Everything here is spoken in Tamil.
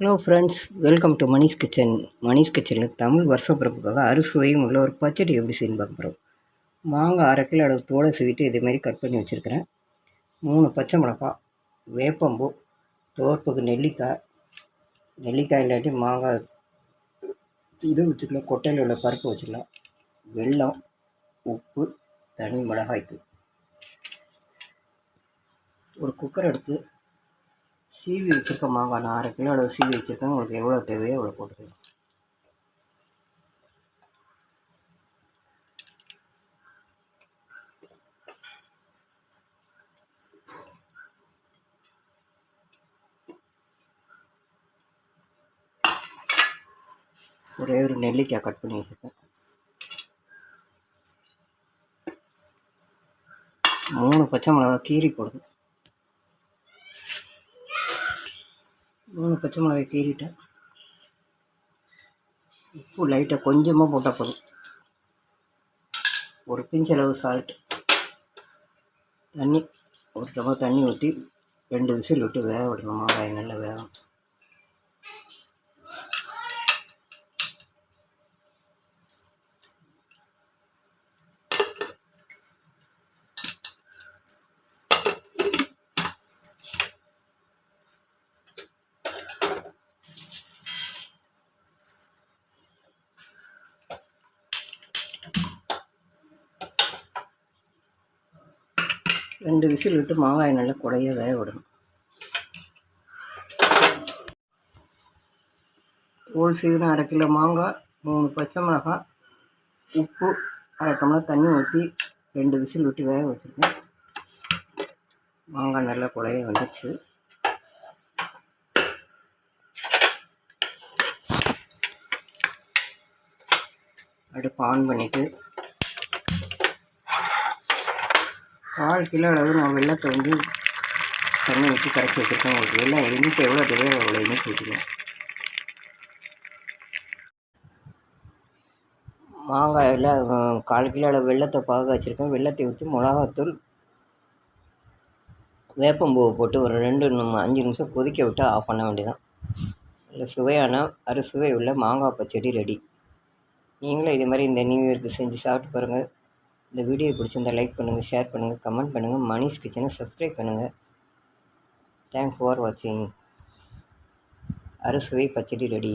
Hello friends welcome to Manish kitchen Manish கிச்சனில் தமிழ் வருஷப்பிறப்புக்காக அறுசுவையும் உள்ள ஒரு பச்சடி எப்படி செய்யணும் பார்க்க போகிறோம் மாங்காய் அரை கிலோ அளவு தோலை சீவிட்டு இதேமாரி கட் பண்ணி வச்சுருக்கிறேன். மூணு பச்சை மிளகாய் வேப்பம்பூ தோற்புக்கு நெல்லிக்காய். நெல்லிக்காய் இல்லாட்டி மாங்காய் இது வச்சுக்கலாம். கொட்டையில் உள்ள பருப்பு வச்சுக்கலாம். வெல்லம் உப்பு தனி மிளகாய்த்தூள். ஒரு குக்கர் எடுத்து சீவி வச்சுருக்க மாங்காய் நான் அரை கிலோ அளவு சீவி வச்சுருக்கேன். உங்களுக்கு எவ்வளோ தேவையோ அவ்வளோ போட்டுக்கலாம். ஒரே ஒரு நெல்லிக்காய் கட் பண்ணி வச்சுருக்கேன். மூணு பச்சை மிளகா கீரி போடுது. மூணு பச்சை மிளகாய் கீறிட்டேன். உப்பு லைட்டாக கொஞ்சமாக போட்டால் போதும். ஒரு பிஞ்ச் அளவு சால்ட்டு தண்ணி ஒரு டப்பா தண்ணி ஊற்றி ரெண்டு விசில் விட்டு வேக விடணும் மாங்காய் நல்லா ரெண்டு விசில் விட்டு மாங்காய் நல்லா குடைய வேக விடணும். தோல் சீவின அரை கிலோ மாங்காய் மூணு பச்சை மிளகாய் உப்பு அரை டம்ளர் தண்ணி ஊற்றி ரெண்டு விசில் விட்டு வேக வச்சுருக்கேன். மாங்காய் நல்லா குழைய வந்துச்சு. அடுப்பு ஆன் பண்ணிவிட்டு கால் கிலோ அளவு நான் வெள்ளத்தை வந்து தண்ணி ஊற்றி கரைச்சி வச்சுருக்கேன். உங்களுக்கு வெள்ளம் இனிப்பு எவ்வளோ தேவையோ அவ்வளோ இனிப்பு ஊற்றிக்கலாம் மாங்காயில் கால் கிலோ அளவு வெள்ளத்தை பாக வச்சுருக்கேன். வெள்ளத்தை ஊற்றி மிளகாத்தூள் வேப்பம்பூவை போட்டு ஒரு ரெண்டு அஞ்சு நிமிஷம் கொதிக்க விட்டு ஆஃப் பண்ண வேண்டியதான் இல்லை சுவையான அறுசுவை உள்ள மாங்காய் பச்சடி ரெடி. நீங்களும் இதே மாதிரி இந்த நியூ இயருக்கு செஞ்சு சாப்பிட்டு பாருங்கள் இந்த வீடியோ பிடிச்சிருந்தால் லைக் பண்ணுங்கள் ஷேர் பண்ணுங்கள் கமெண்ட் பண்ணுங்கள் மணிஷ் கிச்சனை சப்ஸ்கிரைப் பண்ணுங்கள் தேங்க்ஸ் ஃபார் வாட்சிங் அறுசுவை பச்சடி ரெடி